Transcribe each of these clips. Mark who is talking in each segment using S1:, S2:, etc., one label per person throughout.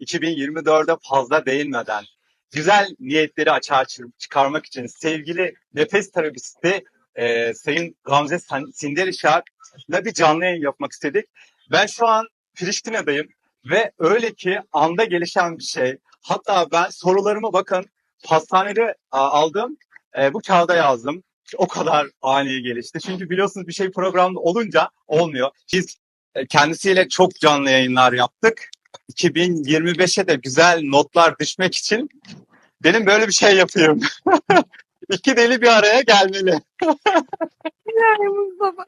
S1: 2024'e fazla değinmeden güzel niyetleri açığa çı- çıkarmak için sevgili nefes terapisti e, Sayın Gamze Sinderişar'la bir canlı yayın yapmak istedik. Ben şu an Priştine'dayım ve öyle ki anda gelişen bir şey. Hatta ben sorularımı bakın pastanede aldım. E, bu kağıda yazdım. O kadar ani gelişti. Çünkü biliyorsunuz bir şey programda olunca olmuyor. Biz e, kendisiyle çok canlı yayınlar yaptık. 2025'e de güzel notlar düşmek için benim böyle bir şey yapayım. İki deli bir araya gelmeli.
S2: Yani Mustafa.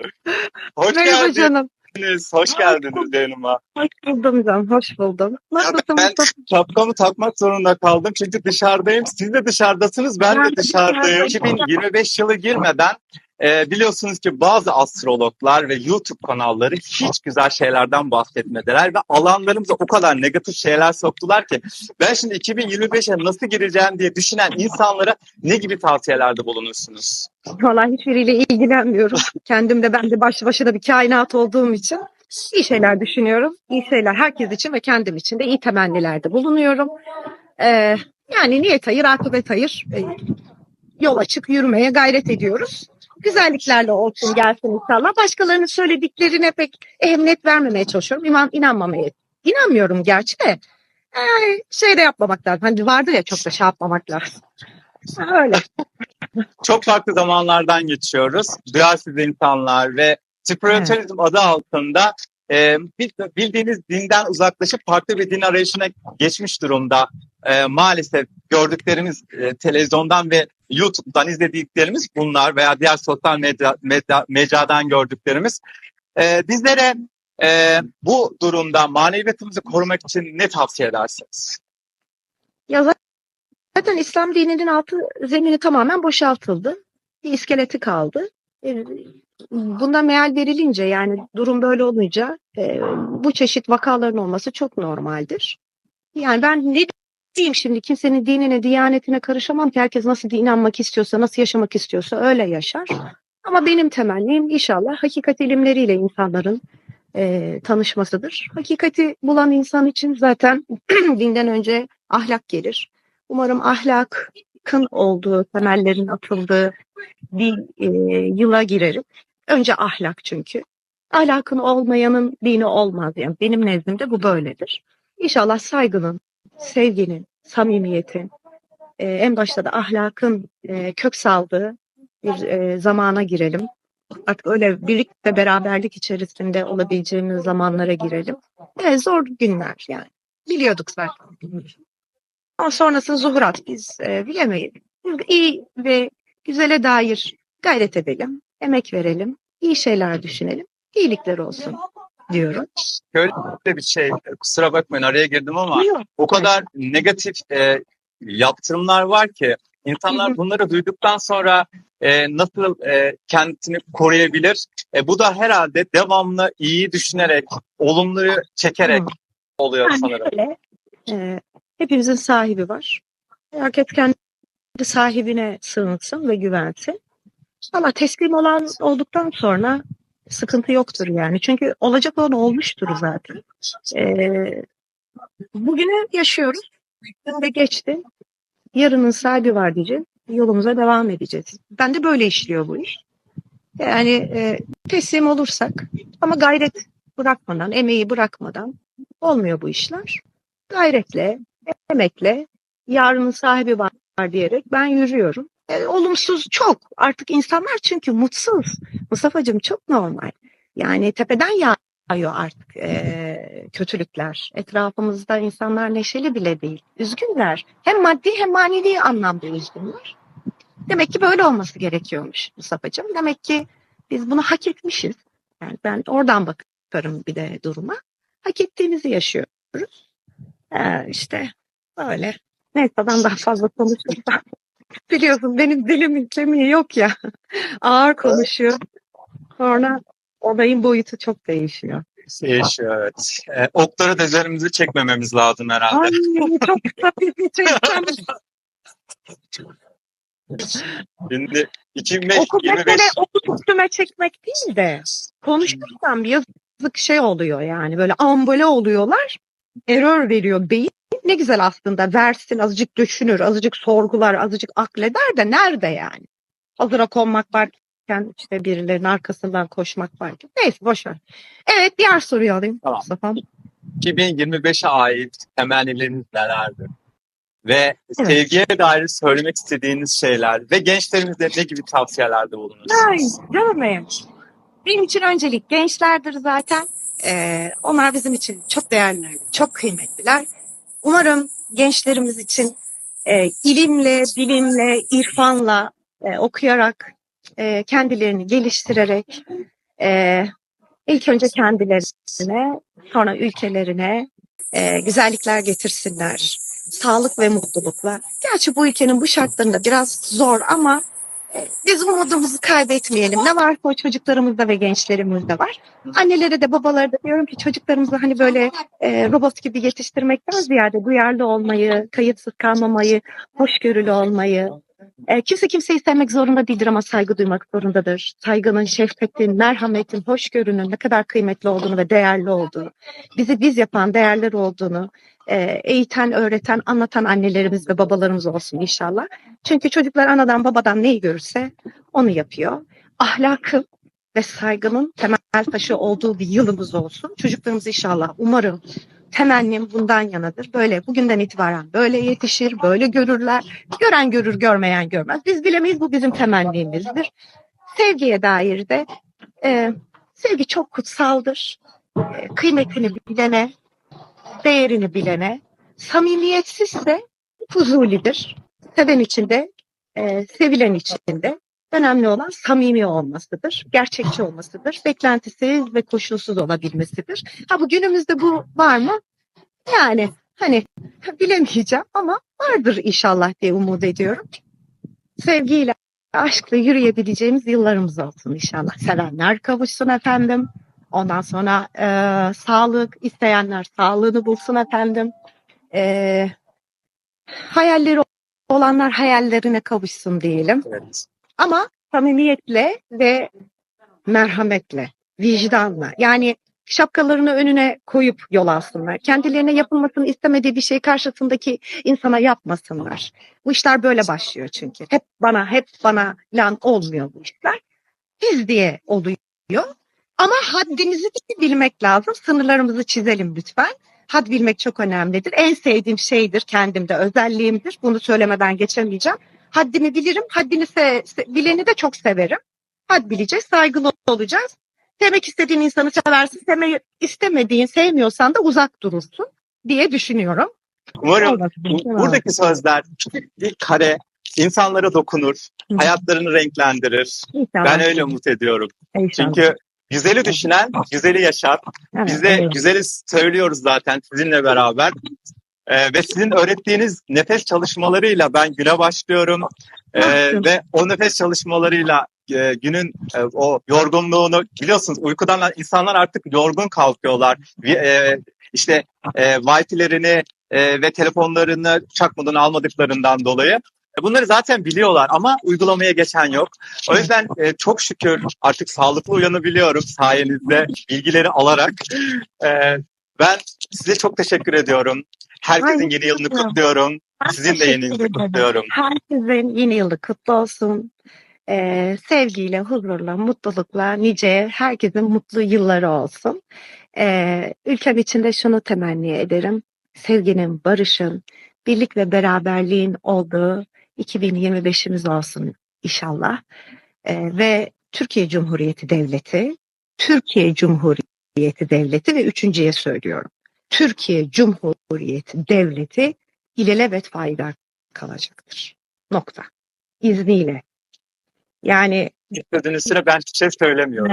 S1: Hoş
S2: Merhaba canım.
S1: geldiniz. Hoş geldiniz yanıma.
S2: Hoş buldum canım. Hoş buldum. Nasılsın
S1: ben-
S2: Mustafa?
S1: Şapkamı takmak zorunda kaldım çünkü dışarıdayım. Siz de dışarıdasınız, ben de dışarıdayım. 2025 yılı girmeden e, biliyorsunuz ki bazı astrologlar ve YouTube kanalları hiç güzel şeylerden bahsetmediler ve alanlarımıza o kadar negatif şeyler soktular ki ben şimdi 2025'e nasıl gireceğim diye düşünen insanlara ne gibi tavsiyelerde bulunursunuz?
S2: Vallahi hiçbiriyle ilgilenmiyorum. Kendim de ben de başlı başına bir kainat olduğum için iyi şeyler düşünüyorum. İyi şeyler herkes için ve kendim için de iyi temennilerde bulunuyorum. Ee, yani niyet hayır, akıbet hayır. Ee, yol açık yürümeye gayret ediyoruz. Güzelliklerle olsun gelsin inşallah. Başkalarının söylediklerine pek ehemmiyet vermemeye çalışıyorum. İnan, inanmamaya. İnanmıyorum gerçi de. Ee, şey de yapmamak lazım. Hani vardır ya çok da şey yapmamak lazım. Öyle.
S1: Çok farklı zamanlardan geçiyoruz. Duyarsız insanlar ve spiritüalizm adı altında e, bil- bildiğiniz dinden uzaklaşıp farklı bir din arayışına geçmiş durumda. E, maalesef gördüklerimiz e, televizyondan ve YouTube'dan izlediklerimiz bunlar veya diğer sosyal medya, medya mecradan gördüklerimiz. E, bizlere e, bu durumda maneviyatımızı korumak için ne tavsiye edersiniz?
S2: Ya zaten İslam dininin altı zemini tamamen boşaltıldı. Bir iskeleti kaldı. E, Bunda meal verilince yani durum böyle olunca e, bu çeşit vakaların olması çok normaldir. Yani ben ne diyeyim şimdi kimsenin dinine, diyanetine karışamam ki herkes nasıl inanmak istiyorsa, nasıl yaşamak istiyorsa öyle yaşar. Ama benim temennim inşallah hakikat ilimleriyle insanların e, tanışmasıdır. Hakikati bulan insan için zaten dinden önce ahlak gelir. Umarım ahlakın olduğu, temellerin atıldığı bir e, yıla girerim. Önce ahlak çünkü. Ahlakın olmayanın dini olmaz. Yani benim nezdimde bu böyledir. İnşallah saygının, sevginin, samimiyetin, e, en başta da ahlakın e, kök saldığı bir e, zamana girelim. Artık öyle birlik beraberlik içerisinde olabileceğimiz zamanlara girelim. Evet, zor günler yani. Biliyorduk zaten. Ama sonrasını zuhurat biz e, bilemeyiz. Biz iyi ve güzele dair gayret edelim, emek verelim, iyi şeyler düşünelim, iyilikler olsun diyorum.
S1: Şöyle bir şey, kusura bakmayın araya girdim ama
S2: Yok.
S1: o kadar negatif e, yaptırımlar var ki insanlar bunları duyduktan sonra e, nasıl e, kendisini koruyabilir? E, bu da herhalde devamlı iyi düşünerek, olumluyu çekerek oluyor
S2: Yani
S1: sanırım.
S2: şöyle, e, hepimizin sahibi var. Herkes kendi sahibine sığınsın ve güvensin. Ama teslim olan olduktan sonra sıkıntı yoktur yani. Çünkü olacak olan olmuştur zaten. E, bugünü yaşıyoruz. Dün de geçti. Yarının sahibi var diyeceğiz. Yolumuza devam edeceğiz. Ben de böyle işliyor bu iş. Yani e, teslim olursak ama gayret bırakmadan, emeği bırakmadan olmuyor bu işler. Gayretle, emekle, yarının sahibi var diyerek ben yürüyorum. E, olumsuz çok. Artık insanlar çünkü mutsuz. Mustafa'cığım çok normal. Yani tepeden yağıyor artık e, kötülükler. Etrafımızda insanlar neşeli bile değil. Üzgünler. Hem maddi hem manevi anlamda üzgünler. Demek ki böyle olması gerekiyormuş Mustafa'cığım. Demek ki biz bunu hak etmişiz. Yani ben oradan bakarım bir de duruma. Hak ettiğimizi yaşıyoruz. Ee, işte böyle. Neyse ben daha fazla konuşursam. Biliyorsun benim dilimin kemiği yok ya. Ağır konuşuyor. Sonra olayın boyutu çok değişiyor.
S1: Değişiyor evet. E, okları da üzerimize çekmememiz lazım herhalde.
S2: Ay çok kısa bir şey.
S1: Şimdi 2025
S2: Oku
S1: 25
S2: mesele oku üstüme çekmek değil de konuşursam yazık şey oluyor yani böyle ambole oluyorlar. Error veriyor beyin. Ne güzel aslında versin, azıcık düşünür, azıcık sorgular, azıcık akleder de nerede yani? Hazıra konmak varken işte birilerinin arkasından koşmak varken. Neyse boş ver. Evet diğer soruyu alayım.
S1: Tamam.
S2: Mustafa.
S1: 2025'e ait temennileriniz nelerdir? Ve
S2: Evet.
S1: sevgiye dair söylemek istediğiniz şeyler ve gençlerimize ne gibi tavsiyelerde bulunursunuz?
S2: Ay canım benim. Benim için öncelik gençlerdir zaten. Ee, onlar bizim için çok değerliler, çok kıymetliler. Umarım gençlerimiz için e, ilimle, bilimle, irfanla, e, okuyarak, e, kendilerini geliştirerek, e, ilk önce kendilerine, sonra ülkelerine e, güzellikler getirsinler. Sağlık ve mutlulukla. Gerçi bu ülkenin bu şartlarında biraz zor ama biz umudumuzu kaybetmeyelim. Ne varsa o çocuklarımızda ve gençlerimizde var. Annelere de babalara da diyorum ki çocuklarımızı hani böyle e, robot gibi yetiştirmekten ziyade duyarlı olmayı, kayıtsız kalmamayı, hoşgörülü olmayı. E, kimse kimseyi sevmek zorunda değildir ama saygı duymak zorundadır. Saygının, şefkatin, merhametin, hoşgörünün ne kadar kıymetli olduğunu ve değerli olduğunu, bizi biz yapan değerler olduğunu e, eğiten, öğreten, anlatan annelerimiz ve babalarımız olsun inşallah. Çünkü çocuklar anadan babadan neyi görürse onu yapıyor. Ahlakın ve saygının temel taşı olduğu bir yılımız olsun. Çocuklarımız inşallah umarım temennim bundan yanadır. Böyle bugünden itibaren böyle yetişir, böyle görürler. Gören görür, görmeyen görmez. Biz bilemeyiz bu bizim temennimizdir. Sevgiye dair de e, sevgi çok kutsaldır. E, kıymetini bilene, değerini bilene, samimiyetsizse fuzulidir. Seven içinde, e, sevilen içinde önemli olan samimi olmasıdır, gerçekçi olmasıdır, beklentisiz ve koşulsuz olabilmesidir. Ha bu günümüzde bu var mı? Yani hani bilemeyeceğim ama vardır inşallah diye umut ediyorum. Sevgiyle, aşkla yürüyebileceğimiz yıllarımız olsun inşallah. Sevenler kavuşsun efendim. Ondan sonra e, sağlık isteyenler sağlığını bulsun efendim. E, hayalleri olanlar hayallerine kavuşsun diyelim.
S1: Evet.
S2: Ama samimiyetle ve merhametle, vicdanla. Yani şapkalarını önüne koyup yol alsınlar. Kendilerine yapılmasını istemediği bir şey karşısındaki insana yapmasınlar. Bu işler böyle başlıyor çünkü. Hep bana, hep bana lan olmuyor bu işler. Biz diye oluyor. Ama haddimizi de bilmek lazım. Sınırlarımızı çizelim lütfen. Had bilmek çok önemlidir. En sevdiğim şeydir kendimde, özelliğimdir. Bunu söylemeden geçemeyeceğim. Haddimi bilirim. Haddini se- se- bileni de çok severim. Had bileceğiz, saygılı olacağız. Sevmek istediğin insanı seversin. Sevmeyi istemediğin, sevmiyorsan da uzak durursun diye düşünüyorum.
S1: Umarım buradaki sözler bir kare insanlara dokunur,
S2: Hı.
S1: hayatlarını renklendirir.
S2: İnşallah.
S1: Ben öyle umut ediyorum.
S2: İnşallah.
S1: Çünkü güzeli düşünen güzeli yaşar.
S2: Evet,
S1: Biz de
S2: evet.
S1: güzeli söylüyoruz zaten sizinle beraber. Ee, ve sizin öğrettiğiniz nefes çalışmalarıyla ben güne başlıyorum. Ee,
S2: Başlıyorum.
S1: ve o nefes çalışmalarıyla e, günün e, o yorgunluğunu biliyorsunuz uykudan insanlar artık yorgun kalkıyorlar. E, işte e, Wi-Fi'lerini e, ve telefonlarını çakmadan almadıklarından dolayı. E, Bunları zaten biliyorlar ama uygulamaya geçen yok. O yüzden e, çok şükür artık sağlıklı uyanabiliyorum sayenizde bilgileri alarak. E, ben size çok teşekkür ediyorum. Herkesin
S2: Ay,
S1: yeni yılını kutluyorum. Sizin de yeni yılını kutluyorum.
S2: Herkesin yeni yılı kutlu olsun. Ee, sevgiyle, huzurla, mutlulukla nice herkesin mutlu yılları olsun. Ee, ülkem için de şunu temenni ederim. Sevginin, barışın, birlik ve beraberliğin olduğu 2025'imiz olsun inşallah. Ee, ve Türkiye Cumhuriyeti Devleti, Türkiye Cumhuriyeti Devleti ve üçüncüye söylüyorum. Türkiye Cumhuriyeti Devleti ilelebet faydar kalacaktır. Nokta. İzniyle. Yani
S1: Sözün üstüne ben hiçbir şey söylemiyorum.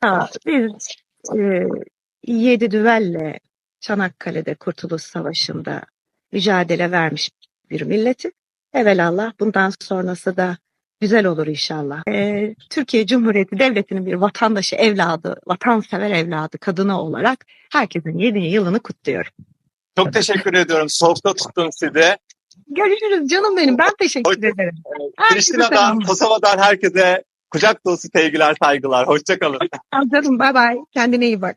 S2: ha, biz e, yedi düvelle Çanakkale'de Kurtuluş Savaşı'nda mücadele vermiş bir milleti. Evelallah bundan sonrası da güzel olur inşallah. E, Türkiye Cumhuriyeti Devleti'nin bir vatandaşı, evladı, vatansever evladı, kadını olarak herkesin yeni yılını kutluyorum.
S1: Çok teşekkür ediyorum. Soğukta tuttum sizi.
S2: Görüşürüz canım benim. Ben teşekkür
S1: Hoşça-
S2: ederim.
S1: Pristina'dan. Kosova'dan herkese kucak dolusu sevgiler, saygılar. Hoşçakalın.
S2: Canım bay bay. Kendine iyi bak.